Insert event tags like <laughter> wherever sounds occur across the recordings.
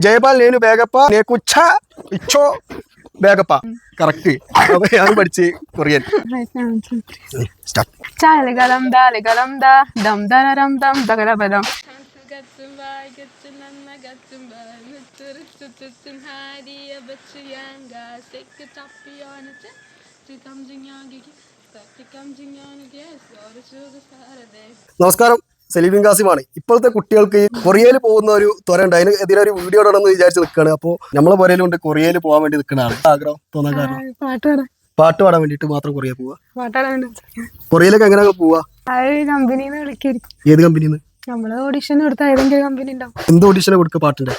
Jayapal നേനു ബേഗപ്പ നേക്കുച്ച ഇച്ചോ ബേഗപ്പ. Correct അപ്പൊ ഞാൻ പഠിച്ച് കൊറിയൻ. ചാലകലം ദാലകലം ദാ ദം ദരരം ദം ദഗരബദം നമസ്കാരം. സലീബിൻ കാസിമാണ് ഇപ്പോഴത്തെ കുട്ടികൾക്ക് ഈ കൊറിയയിൽ പോകുന്ന ഒരു ത്വര ഉണ്ട്. അതിന് എതിരെ ഒരു വീഡിയോ ഇടണമെന്ന് വിചാരിച്ച് നിൽക്കുകയാണ് അപ്പോൾ നമ്മളെ പുരയിലുണ്ട് കൊറിയയിൽ പോകാൻ വേണ്ടി നിൽക്കുന്നതാണ് ആഗ്രഹം? തോന്നാൻ കാരണം? പാട്ട് പാടാൻ. വേണ്ടിട്ട് മാത്രം കൊറിയ പോവാ? കൊറിയയിലൊക്കെ എങ്ങനെ പോവാ? കമ്പനിന്ന് വിളിക്കായിരിക്കും. ഏത് കമ്പനിയിൽ നമ്മൾ ഓഡിഷൻ കൊടുത്ത ഏതെങ്കിലും കമ്പനി ഉണ്ടാവും എന്ത് ഓഡിഷൻ കൊടുക്കുക പാട്ടിന്റെ?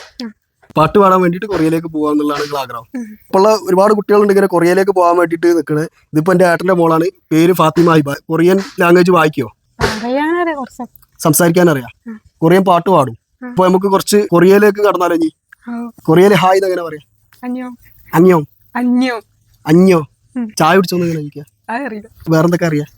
പാട്ട് പാടാൻ വേണ്ടിട്ട് കൊറിയയിലേക്ക് പോവാ എന്നുള്ളതാണ് നിങ്ങൾ ആഗ്രഹം. ഇപ്പോഴുള്ള ഒരുപാട് കുട്ടികളുണ്ട് ഇങ്ങനെ കൊറിയയിലേക്ക് പോകാൻ വേണ്ടിട്ട് നിൽക്കുന്നത് ഇതിപ്പോ എന്റെ ഏട്ടന്റെ മോളാണ്. പേര് ഫാത്തിമ ഹിബ കൊറിയൻ ലാംഗ്വേജ് വായിക്കോ? സംസാരിക്കാൻ അറിയാം കൊറിയൻ പാട്ട് പാടും. അപ്പൊ നമുക്ക് കുറച്ച് കൊറിയയിലേക്ക് കടന്നാലോ ഇനി? കൊറിയയിലെ ഹായ് എന്ന് പറയാം. അന്യോ അഞ്ഞോ. അഞ്ഞോ. ഉം. ചായ കുടിച്ചോന്ന് ചോദിക്കുക അതറിയില്ല. വേറെന്തൊക്കെ അറിയാം?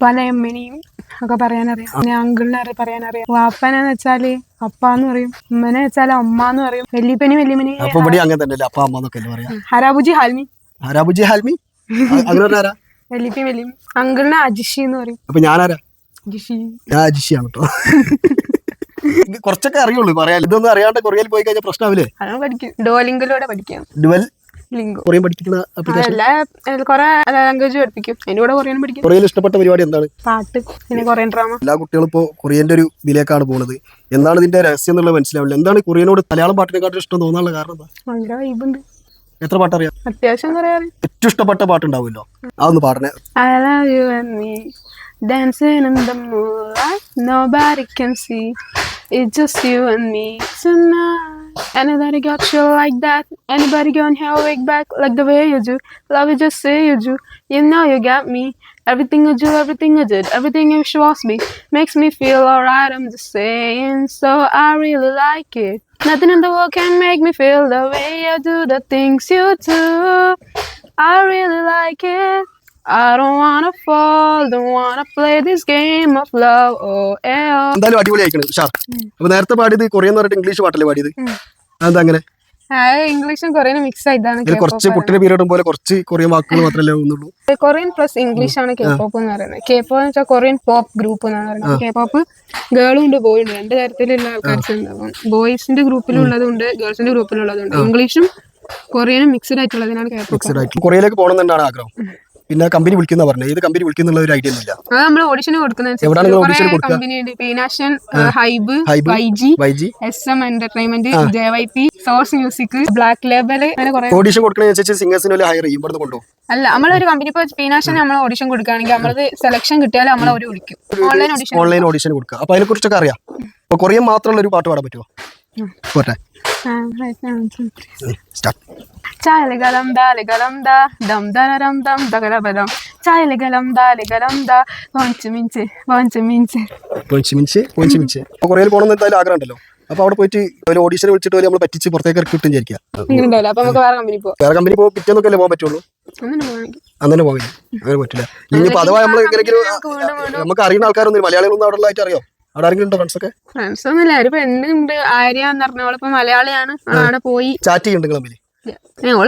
പല എമ്മനെയും ഒക്കെ പറയാനറിയാം. പിന്നെ അങ്കിളിനെ അറിയാം പറയാനറിയാം. വാപ്പനെന്ന് വെച്ചാൽ അപ്പാന്ന് പറയും. ഉമ്മനെ വെച്ചാൽ അമ്മ എന്ന് പറയും. വെല്ലിപ്പനി വെല്ലിമനി അപ്പൊ ഇവിടെ അങ്ങനെ തന്നെ അപ്പ അമ്മ എന്നൊക്കെ പറയാം? ഹരാബുജി ഹാൽമി. ഹരാബുജി ഹാൽമി? അങ്ങനെ പറഞ്ഞ ആരാ അങ്കിളിനെ അജിഷി എന്ന് പറയും. അപ്പൊ ഞാനാരാ? അജിഷിയാണ് കേട്ടോ <laughs> കുറച്ചൊക്കെ അറിയുള്ളൂ പറയാൻ ഇതൊന്നും അറിയാണ്ട് കൊറിയയിൽ പോയി കഴിഞ്ഞാൽ പ്രശ്നമാവില്ലേ ഡോലിംഗിലൂടെ പഠിക്കാം ഡുവൽ കൊറിയൻ ആപ്ലിക്കേഷൻ കുറെ ലാംഗ്വേജ് പഠിപ്പിക്കും. അതിന്റെ കൂടെ കൊറിയൻ പഠിക്കും. കൊറിയയിൽ ഇഷ്ടപ്പെട്ട പരിപാടി എന്താണ്? പാട്ട് പിന്നെ കൊറിയൻ ഡ്രാമ. എല്ലാ കുട്ടികളും ഇപ്പോൾ കൊറിയന്റെ ഒരു വിലേക്കാണ് പോകുന്നത് എന്താണ് ഇതിന്റെ രഹസ്യം എന്നുള്ളത് മനസ്സിലാവില്ല. എന്താണ് കൊറിയനോട് മലയാളം പാട്ടിനെക്കാട്ടും ഇഷ്ടം തോന്നാനുള്ള കാരണം എന്താ? ഭയങ്കര വൈബുണ്ട് എത്ര പാട്ടറിയാം? അത്യാവശ്യം ഏറ്റവും ഇഷ്ടപ്പെട്ട പാട്ടുണ്ടാവുമല്ലോ. അതൊന്ന് പാടണേ. Dancing in the moonlight. Nobody can see. It's just you and me tonight. Anybody got you like that? Anybody gonna have wake back like the way you do? Love you just say you do. You know you got me. Everything you do, everything you did, everything you show me makes me feel alright. I'm just saying, so I really like it. Nothing in the world can make me feel the way you do the things you do. I really like it. I don't wanna fall, don't wanna play this game of love. Oh, yeah. എന്തായാലും അടിപൊളി അയക്കണം ഉഷാർ അപ്പൊ നേരത്തെ പാടിയത് Korean എന്ന് പറഞ്ഞിട്ട് English പാട്ടല്ലേ പാടിയത്? അതെന്താ അങ്ങനെ? ഇംഗ്ലീഷും കൊറിയനും മിക്സ് ആയിട്ടാണ് കുറച്ച് കുട്ടിയുടെ പീരീഡും പോലെ കുറച്ച് കൊറിയൻ വാക്കുകൾ മാത്രമല്ലേ ഒന്നുള്ളൂ കൊറിയൻ പ്ലസ് ഇംഗ്ലീഷ് ആണ് കെ പോപ്പ് എന്ന് പറയുന്നത്. കെ പോപ്പ് എന്ന് വെച്ചാൽ കൊറിയൻ പോപ്പ് ഗ്രൂപ്പ് എന്നാണ് പറയുന്നത്. കെ പോപ്പ് ഗേളും ഉണ്ട് ബോയും ഉണ്ട്. രണ്ട് തരത്തിലുള്ള ആൾക്കാർസ് ഉണ്ടാവും. ബോയ്സിന്റെ ഗ്രൂപ്പിലുള്ളതുണ്ട് ഗേൾസിന്റെ ഗ്രൂപ്പിലുള്ളതുണ്ട് ഇംഗ്ലീഷും കൊറിയനും മിക്സ്ഡ് ആയിട്ടുള്ളതിനാണ് കെ പോപ്പ് മിക്സഡ് ആയിട്ട്. കൊറിയയിലേക്ക് പോകണം എന്നാണ് ആഗ്രഹം? പിന്നെ കമ്പനി വിളിക്കുന്ന പറഞ്ഞു. ഏത് കമ്പനി വിളിക്കുന്നുള്ള ഒരു ഐഡിയ ഇല്ല. അത് നമ്മൾ കൊടുക്കുന്ന എവിടെയാണ് ഓഡിഷൻ കൊടുക്കുക? പീനാഷൻ Hybe Hybe YG YG S M entertainment J Y P Source Music Black Label അങ്ങനെ കുറെ ഓഡീഷൻ കൊടുക്കുന്നതിനനുസരിച്ച് സിംഗേഴ്സിനെ ഹയർ ചെയ്യും. ഇവിടെ കൊണ്ടുപോകും. അല്ല നമ്മളൊരു കമ്പനി ഇപ്പൊ പീനാഷൻ നമ്മൾ ഓഡിഷൻ കൊടുക്കുകയാണെങ്കിൽ നമ്മളത് സെലക്ഷൻ കിട്ടിയാൽ നമ്മൾ അവർ വിളിക്കും. ഓൺലൈൻ ഓഡിഷൻ ഓൺലൈൻ ഓഡിഷൻ കൊടുക്കുക. അപ്പൊ അതിനെ കുറിച്ചൊക്കെ അറിയാം. അപ്പൊ കൊറിയൻ മാത്രമുള്ള ഒരു പാട്ട് പാടാൻ പറ്റുമോ പോട്ടെ. സ്റ്റാർട്ട് ചായലകലം ദാലകലം ദാ ദം ദം ദാലകലം ദാ മിഞ്ച് മിഞ്ച്. മിനിച്ച് അപ്പൊ കൊറിയയിൽ പോകണമെന്ന് എന്തായാലും ആഗ്രഹം ഉണ്ടല്ലോ അപ്പൊ അവിടെ പോയിട്ട് ഒരു ഓഡീഷൻ വിളിച്ചിട്ട് നമ്മൾ പറ്റിച്ച് പുറത്തേക്ക് ഇറക്കി കിട്ടും വിചാരിക്കുക വേറെ കമ്പനി പിറ്റേന്നൊക്കെ അല്ലേ പോകാൻ പറ്റുള്ളൂ? അങ്ങനെ പോകില്ല അങ്ങനെ പറ്റില്ല ഇനിയിപ്പോ അഥവാ നമ്മൾ എങ്ങനെയെങ്കിലും നമുക്ക് അറിയുന്ന ആൾക്കാരൊന്നും മലയാളികളൊന്നും അവിടെ ഉള്ളതായിട്ട് അറിയോ? അവിടെ ആരെങ്കിലും ഉണ്ടോ ഫ്രണ്ട്സ് ഒക്കെ? ഫ്രണ്ട്സ് ഒന്നുമില്ല ഒരു പെണ്ണുണ്ട് ആര്യ എന്ന് പറഞ്ഞ അവളിപ്പോ മലയാളിയാണ്. അവിടെ പോയി. ചാറ്റ് ചെയ്യുന്നുണ്ട്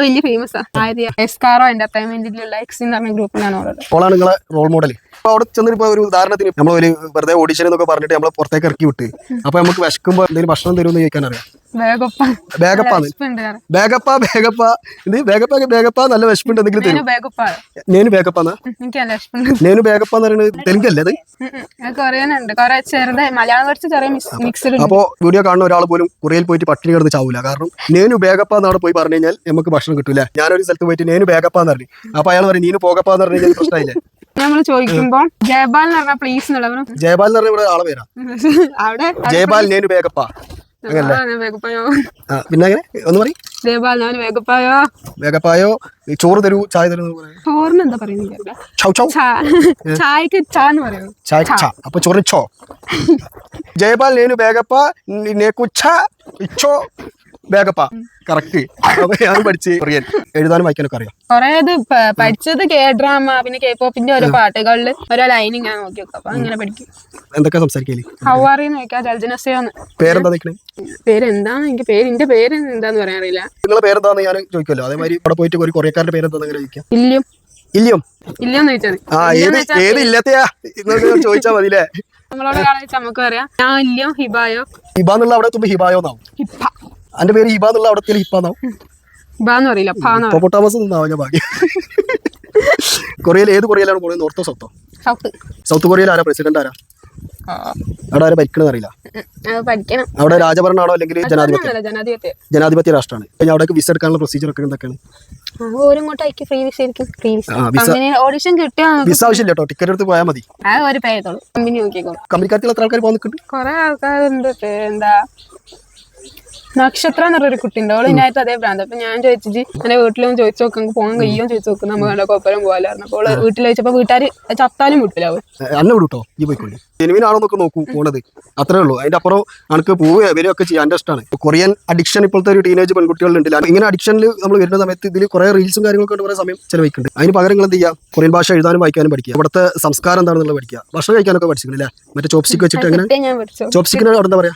വലിയ ഫേമസ് ആര്യ എസ്കാറോ എന്റർടൈൻമെന്റിലുള്ള എക്സ് എന്ന് പറഞ്ഞ ഗ്രൂപ്പിലാണ് ഓളത് ഓളാണ് നിങ്ങളെ റോൾ മോഡൽ അപ്പൊ അവിടെ ഒരു ഉദാഹരണത്തിന് നമ്മൾ ഒരു വെറുതെ ഓഡിഷൻ എന്നൊക്കെ പറഞ്ഞിട്ട് നമ്മളെ പുറത്തേക്ക് ഇറക്കി വിട്ട്. അപ്പൊ നമുക്ക് വിശക്കുമ്പോ എന്തെങ്കിലും ഭക്ഷണം തരുമെന്ന് ചോദിക്കാൻ അറിയാം ബാഗപ്പ ബാഗപ്പ ഇത് ബാഗപ്പ ബാഗപ്പ നല്ല വിശപ്പുണ്ട് എന്തെങ്കിലും തരും. നേനു ബേഗപ്പ നേനു എന്ന് പറയുന്നത് തെലുങ്കല്ലേ അത്? അപ്പോ വീഡിയോ കാണുന്ന ഒരാൾ പോലും കൊറിയയിൽ പോയിട്ട് പട്ടിണി കിടന്ന് ചാവൂല. കാരണം നേനു ബേഗപ്പ എന്ന് പോയി പറഞ്ഞു കഴിഞ്ഞാൽ നമുക്ക് ഭക്ഷണം കിട്ടൂല. ഞാനൊരു സ്ഥലത്ത് പോയിട്ട് നേനു ബേഗപ്പ എന്ന് പറഞ്ഞു. അപ്പൊ അയാൾ പറയും നീനു പോകപ്പ എന്ന് പറഞ്ഞു കഴിഞ്ഞാൽ പ്രശ്നമായില്ലേ? നമ്മൾ ചോദിക്കുമ്പോ ജയപാൽ എന്ന് പറഞ്ഞ പ്ലീസ് ജയപാൽ എന്ന് പറഞ്ഞ ഇവിടെ ആളെ പേരാ. <laughs> അവിടെ ജയപാൽ നേനു ബാഗപ്പ പിന്നെ അങ്ങനെ? ഒന്ന് പറയും. വേഗപ്പായോ? ചോറ് തരൂ ചായ തരൂ ചോറിന് എന്താ പറയുന്നത് ചൗ ചൗ. ചായക്ക് ചാ പറയും. ചായ ചാ. അപ്പൊ ചൊറിച്ചോ <laughs> ജയപാൽ നേനു വേഗപ്പ നേക്കുച്ച ഇച്ചോ ബാഗപ്പ കറക്റ്റ്. അപ്പൊ ഞാൻ പഠിച്ച് കൊറിയൻ. എഴുതാനും വായിക്കാനൊക്കെ അറിയാം. കൊറേ ഇത് പ- പഠിച്ചത് കെ ഡ്രാമ പിന്നെ കെ പോപ്പിന്റെ ഓരോ പാട്ടുകളിൽ ഓരോ ലൈൻ ഞാൻ നോക്കി വെക്കും. അപ്പൊ അങ്ങനെ പഠിക്കും. എന്തൊക്കെ സംസാരിക്കൽ? ജൽജനസയോന്ന് പേരെന്താ നിൽക്കണേ എനിക്ക് പേര് എന്റെ പേര് എന്താന്ന് പറയാൻ അറിയില്ല. നിങ്ങളെ പേരെന്താന്ന് ഞാൻ ചോദിക്കുമല്ലോ അതേമാതിരി അവിടെ പോയിട്ട് ഒരു കൊറിയക്കാരുടെ പേരെന്താന്ന് അങ്ങനെ ചോദിക്കാം. ഇല്ലും. ഇല്ലയോ ഇല്ലെന്ന് ചോദിച്ചത് ആ ഏത് ഏത് ഇല്ലത്തെയാ? നിങ്ങൾക്ക് ചോദിച്ചാ മതില്ലേ നമ്മളോട് ഒരാളെ നമുക്ക് പറയാം ഞാൻ ഹിബായോ? ഹിബ എന്നുള്ള അവിടെ എത്തുമ്പോ ഹിബായോ എന്നാവും ഹിപ്പ എന്റെ പേര് ഹിബ എന്നുള്ള അവിടെ ഹിബാന്നാവും. ഹിബാന്ന് പറയില്ല പൊട്ടാമസ് നിന്നാവും ഞാൻ ഭാഗ്യം. കൊറിയയിൽ ഏത് കൊറിയയിലാണ് പോകുന്നത് നോർത്തോ സൗത്തോ? സൗത്ത്. സൗത്ത് കൊറിയയിൽ ആരാ പ്രസിഡന്റ് ആരാ? അവിടെ ആരാ ഭരിക്കണെന്ന് അറിയില്ല. അവിടെ രാജഭരണമാണോ അല്ലെങ്കിൽ ജനാധിപത്യ? ജനാധിപത്യം. രാഷ്ട്രമാണ്. ഇപ്പൊ അവിടേക്ക് വിസ എടുക്കാനുള്ള പ്രൊസീജിയർ ഒക്കെ എന്തൊക്കെയാണ്? ഓഡിഷൻ കിട്ടിയാ വിസ ആവശ്യമില്ല കേട്ടോ. ടിക്കറ്റ് എടുത്ത് പോയാൽ മതി. കമ്പനിക്കാരത്തിൽ എത്ര ആൾക്കാർ പോകുന്നുണ്ട് കൊറേ ആൾക്കാരുണ്ട്. എന്താ നക്ഷത്ര പറഞ്ഞൊരു കുട്ടിയുണ്ട്. അവൾ ഇതിനായിട്ട് അതേ ഭ്രാന്ത്. അപ്പൊ ഞാൻ ചോദിച്ചിട്ട് എന്റെ വീട്ടിലൊന്നും ചോദിച്ചു നോക്കാം നമുക്ക് പോകാൻ കഴിയോ ചോദിച്ചു നോക്കും. നമുക്ക് നല്ല കൊപ്പരം പോകാലായിരുന്നു. അപ്പോൾ വീട്ടിൽ വെച്ചപ്പോ വീട്ടുകാർ ചത്താലും വിട്ടില്ലാവും അന്നെ വിടൂട്ടോ? ഈ പോയിക്കോളി. നോക്കൂ പോണത്. അത്രേ ഉള്ളൂ. അതിന്റെ അപ്പുറം നമുക്ക് പോവുക വരികയൊക്കെ ചെയ്യാൻ എന്റെ ഇഷ്ടമാണ് കൊറിയൻ അഡിക്ഷൻ ഇപ്പോഴത്തെ ഒരു ടീനേജ് പെൺകുട്ടികളുണ്ടല്ലോ ഇങ്ങനെ അഡിക്ഷനിൽ നമ്മൾ വരുന്ന സമയത്ത് ഇതിൽ കുറേ റീൽസും കാര്യങ്ങളൊക്കെ കുറെ സമയം ചിലവഴിക്കുന്നുണ്ട്. അതിന് പകരം നിങ്ങൾ എന്ത് ചെയ്യുക കൊറിയൻ ഭാഷ എഴുതാനും വായിക്കാനും പഠിക്കുക. ഇവിടുത്തെ സംസ്കാരം എന്താണെന്നുള്ളത് പഠിക്കുക. ഭക്ഷണം കഴിക്കാനൊക്കെ പഠിച്ചിട്ടില്ല മറ്റേ ചോപ്സ്റ്റിക് വെച്ചിട്ട് അങ്ങനെ ചോപ്സ്റ്റിക്കിന് അവിടെ എന്താ പറയാ?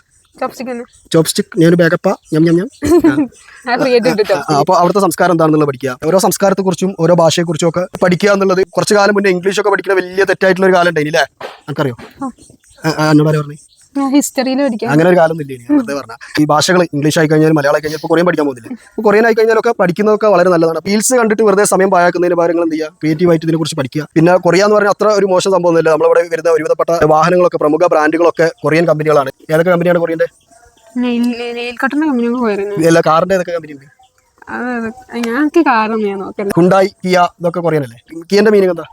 ചോപ്സ്റ്റിക് ഞാൻ ബാഗപ്പ ഞം ഞം ഞം. <laughs> ആ ക്രിയേറ്റ് ഇട്ടിട്ടോ? അപ്പോൾ അവിടുത്തെ സംസ്കാരം എന്താണെന്നുള്ളത് പഠിക്കുക. ഓരോ സംസ്കാരത്തെ കുറിച്ചും ഓരോ ഭാഷയെ കുറിച്ചും ഒക്കെ പഠിക്കുക എന്നുള്ളത് കുറച്ചു കാലം മുന്നേ ഇംഗ്ലീഷ് ഒക്കെ പഠിക്കുന്ന വലിയ തെറ്റായിട്ടുള്ള ഒരു കാലം ഉണ്ടായില്ലേ നമുക്കറിയോ എന്നോട് പറഞ്ഞു? ഹിസ്റ്ററിയിൽ പഠിക്കാം അങ്ങനെ ഒരു കാലം ഇല്ലേ വെറുതെ പറഞ്ഞ ഈ ഭാഷകൾ ഇംഗ്ലീഷ് ആയി കഴിഞ്ഞാൽ മലയാളം ആയി കഴിഞ്ഞാൽ ഇപ്പോൾ കൊറിയൻ പഠിക്കാൻ പോകുന്നില്ല? ഇപ്പോൾ കൊറിയൻ ആയി കഴിഞ്ഞാലൊക്കെ പഠിക്കുന്നതൊക്കെ വളരെ നല്ലതാണ്. ഫീൽസ് കണ്ടിട്ട് വെറുതെ സമയം പാഴാക്കുന്നതിന് പകരങ്ങൾ എന്ത് ചെയ്യുക ക്രിയേറ്റീവ് ആയിട്ട് ഇതിനെക്കുറിച്ച് പഠിക്കുക. പിന്നെ കൊറിയ എന്ന് പറഞ്ഞാൽ അത്ര ഒരു മോശം സംഭവമൊന്നുമില്ല നമ്മളിവിടെ വരുന്ന ഒരുവിധപ്പെട്ട വാഹനങ്ങളൊക്കെ പ്രമുഖ ബ്രാൻഡുകളൊക്കെ കൊറിയൻ കമ്പനികളാണ്. ഏതൊക്കെ കമ്പനിയാണ് കൊറിയന്റെ? എല്ലാ കാറിന്റെ ഏതൊക്കെ കമ്പനി ഉണ്ട് ഞങ്ങൾക്ക് കാരണം ഞാൻ നോക്കല്ല ഹുണ്ടായി കിയ ഇതൊക്കെ കൊറിയൻ അല്ലേ കിയന്റെ മീനിങ് എന്താ?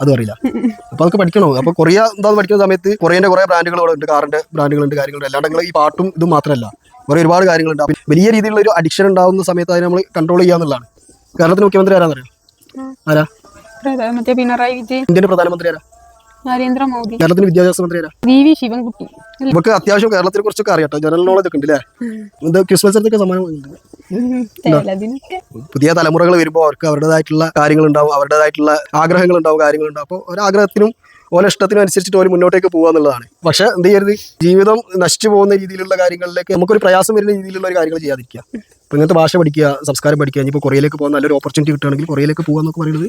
അതും അറിയില്ല. അപ്പൊ അതൊക്കെ പഠിക്കണോ? അപ്പൊ കൊറിയ എന്താ പഠിക്കുന്ന സമയത്ത് കൊറിയന്റെ കുറെ ബ്രാൻഡുകൾ അവിടെ ഉണ്ട്. കാറിന്റെ ബ്രാൻഡുകളുണ്ട് കാര്യങ്ങളുണ്ട്. അല്ലാണ്ട് നിങ്ങൾ ഈ പാട്ടും ഇതും മാത്രമല്ല. കുറെ ഒരുപാട് കാര്യങ്ങളുണ്ട്. അപ്പൊ വലിയ രീതിയിലുള്ള ഒരു അഡിക്ഷൻ ഉണ്ടാവുന്ന സമയത്ത് അതിനെ നമ്മൾ കൺട്രോൾ ചെയ്യാന്നുള്ളതാണ് കേരളത്തിന് മുഖ്യമന്ത്രി ആരാന്നറിയാം? ആരാ? മറ്റേ പിണറായി വിജയൻ. ഇന്ത്യൻ പ്രധാനമന്ത്രി ആരാ? നരേന്ദ്രമോദി. കേരളത്തിന് വിദ്യാഭ്യാസ മന്ത്രി ആരാ? V V Sivankutty. നമുക്ക് അത്യാവശ്യം കേരളത്തിനെ കുറിച്ചൊക്കെ അറിയാട്ടോ. ജനറൽ നോളജ് ഒക്കെ ഉണ്ട് അല്ലേ ക്രിസ്മസ് സമ്മാനം പുതിയ തലമുറകൾ വരുമ്പോൾ അവർക്ക് അവരുടേതായിട്ടുള്ള കാര്യങ്ങൾ ഉണ്ടാവും അവരുടേതായിട്ടുള്ള ആഗ്രഹങ്ങൾ ഉണ്ടാവും കാര്യങ്ങൾ ഉണ്ടാവും അപ്പോൾ ഒരാഗ്രഹത്തിനും ഓരോ ഇഷ്ടത്തിനും അനുസരിച്ചിട്ട് ഓരോ മുന്നോട്ടേക്ക് പോകുക എന്നുള്ളതാണ്. പക്ഷെ എന്ത് ചെയ്യരുത്? ജീവിതം നശിച്ചു പോകുന്ന രീതിയിലുള്ള കാര്യങ്ങളിലേക്ക് നമുക്കൊരു പ്രയാസം വരുന്ന രീതിയിലുള്ള ഒരു കാര്യങ്ങൾ ചെയ്യാതിരിക്കുക. ഇപ്പം ഇങ്ങനത്തെ ഭാഷ പഠിക്കുക സംസ്കാരം പഠിക്കുക ഇനിയിപ്പോൾ കൊറിയയിലേക്ക് പോകാൻ നല്ലൊരു ഓപ്പർച്യൂണിറ്റി കിട്ടുകയാണെങ്കിൽ കൊറിയയിലേക്ക് പോകുക എന്നൊക്കെ പറയുന്നത്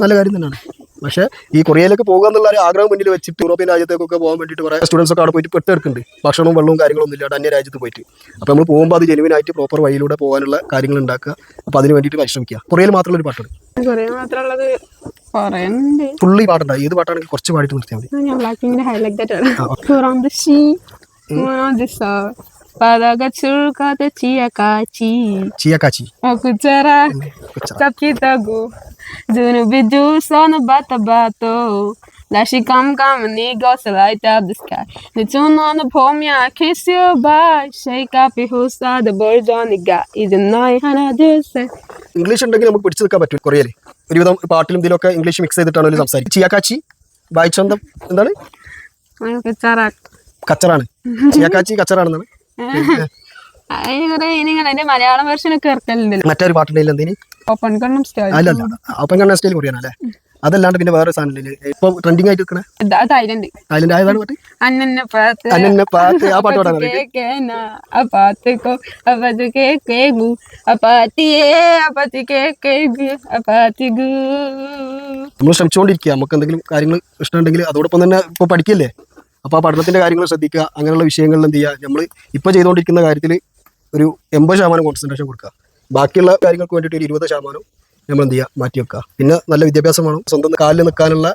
നല്ല കാര്യം തന്നെയാണ്. പക്ഷേ ഈ കൊറിയയിലേക്ക് പോകുക എന്നുള്ള ഒരു ആഗ്രഹം മുന്നിൽ വെച്ചിട്ട് യൂറോപ്യൻ രാജ്യത്തേക്കൊക്കെ പോകാൻ വേണ്ടിയിട്ട് കുറേ സ്റ്റുഡൻസ് ഒക്കെ അവിടെ പോയിട്ട് പെട്ടെടുക്കുന്നുണ്ട്. ഭക്ഷണവും വെള്ളവും കാര്യങ്ങളൊന്നും ഇല്ലാണ്ട് അന്യ രാജ്യത്ത് പോയിട്ട്. അപ്പോൾ നമ്മൾ പോകുമ്പോൾ അത് ജെനുവിനായിട്ട് പ്രോപ്പർ വഴിയിലൂടെ പോകാനുള്ള കാര്യങ്ങൾ ഉണ്ടാക്കുക. അപ്പോൾ അതിന് വേണ്ടിയിട്ട് പരിശ്രമിക്കുക. കൊറിയയിൽ മാത്രമുള്ള ഒരു പാട്ടുണ്ട് ഫുള്ളി പാട്ടുണ്ട്. ഏത് പാട്ടാണെങ്കിൽ കുറച്ച് പാടിയിട്ട് നിർത്തിയാൽ മതി. ഞാൻ ബ്ലാക്ക് പിങ്കിന്റെ ഹൈലൈറ്റ് ആയിട്ടാണ് on the juice on sono bata bato Lashi come come and he goes to light up the sky The tune on the poem yeah kiss you bye Shake up your hosta the birds on the guy Is a night and I just say English ഉണ്ടെങ്കിൽ നമുക്ക് പിടിച്ചു നിൽക്കാൻ പറ്റും കൊറിയയിൽ ഒരുവിധം പാട്ടിലും ഇതിലൊക്കെ English mix ചെയ്തിട്ടാണ് അവർ സംസാരിക്കും ചിയാക്കാച്ചി വായിച്ചന്തം എന്താണ് Okutara കച്ചറാണ് ചിയാക്കാച്ചി കച്ചറാണെന്നാണ് അതിന് കുറെ ഇനിങ്ങനെ അതിന്റെ മലയാളം ഇറക്കലുണ്ടല്ലോ. മറ്റൊരു പാട്ടുണ്ടെങ്കിൽ എന്തിന് ഓപ്പൺ കണ്ണും സ്റ്റൈൽ അല്ല ഓപ്പൺ കണ്ണ സ്റ്റൈൽ കൊറിയാനല്ലേ അതല്ലാണ്ട് പിന്നെ വേറെ സാധനം ഇപ്പൊ ട്രെൻഡിങ് ആയിട്ട് നിൽക്കണേ ആയതാണ് പാട്ട് അന്നെ പാത്ത് അന്നെ പാട്ട് ആ പാട്ട് പാടാൻ അറിയാം? കേക്കേന അപ്പാത്തിക്കോ അപ്പത്തി കേക്കേഗു അപ്പാത്തിയേ അപ്പത്തി കേക്കേഗു അപ്പാത്തിഗു നമ്മൾ ശ്രമിച്ചുകൊണ്ടിരിക്കുക നമുക്ക് എന്തെങ്കിലും കാര്യങ്ങൾ ഇഷ്ടമുണ്ടെങ്കിൽ അതോടൊപ്പം തന്നെ ഇപ്പോൾ പഠിക്കില്ലേ? അപ്പോൾ ആ പഠനത്തിന്റെ കാര്യങ്ങൾ ശ്രദ്ധിക്കുക അങ്ങനെയുള്ള വിഷയങ്ങളിൽ എന്ത് ചെയ്യുക? നമ്മൾ ഇപ്പോൾ ചെയ്തുകൊണ്ടിരിക്കുന്ന കാര്യത്തിൽ ഒരു എൺപത് ശതമാനം കോൺസെൻട്രേഷൻ കൊടുക്കുക. ബാക്കിയുള്ള കാര്യങ്ങൾക്ക് വേണ്ടിയിട്ട് ഒരു ഇരുപത് ശതമാനം നമ്മൾ എന്ത് ചെയ്യുക? മാറ്റി വെക്കുക. പിന്നെ നല്ല വിദ്യാഭ്യാസം വേണം. സ്വന്തം കാലിൽ നിൽക്കാനുള്ള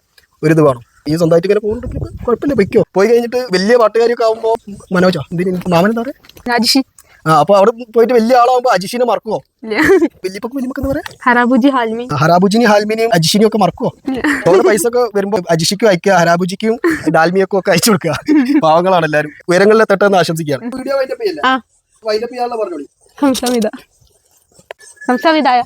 ഒരു ഇത് വേണം. ഈ സ്വന്തമായിട്ട് ഇങ്ങനെ പോകുന്നുണ്ടെങ്കിൽ കുഴപ്പമില്ല വെക്കോ പോയി കഴിഞ്ഞിട്ട് വലിയ പാട്ടുകാരൊക്കെ ആകുമ്പോൾ മനോജോ എന്തിനു? മാമൻ എന്താ പറയുക രാജഷി. ആ അപ്പോൾ അവിടെ പോയിട്ട് വലിയ ആളാകുമ്പോ അജിഷിനെ മറക്കുവോ? വലിയപ്പൊക്കെ വലിയപ്പൊക്കെ പറയുക ഹറാബുജി ഹാൽമി. ഹറാബുജിനി ഹാൽമിനെയും അജിഷിനെയും ഒക്കെ മറക്കുവോ? ഓരോ പൈസ ഒക്കെ വരുമ്പോ അജിഷിക്കും അയക്കുക ഹരാബുജിക്കും ഡാൽമിയൊക്കെ ഒക്കെ അയച്ചു കൊടുക്കുക. പാവങ്ങളാണ് എല്ലാരും. ഉയരങ്ങളിലെ തട്ടെന്ന് ആശംസിക്കുകയാണ്. വീഡിയോ വൈൻഡപ്പ് ചെയ്യാനുള്ള പറഞ്ഞോളി. ഹംസമിത. ഹംസമിതായ.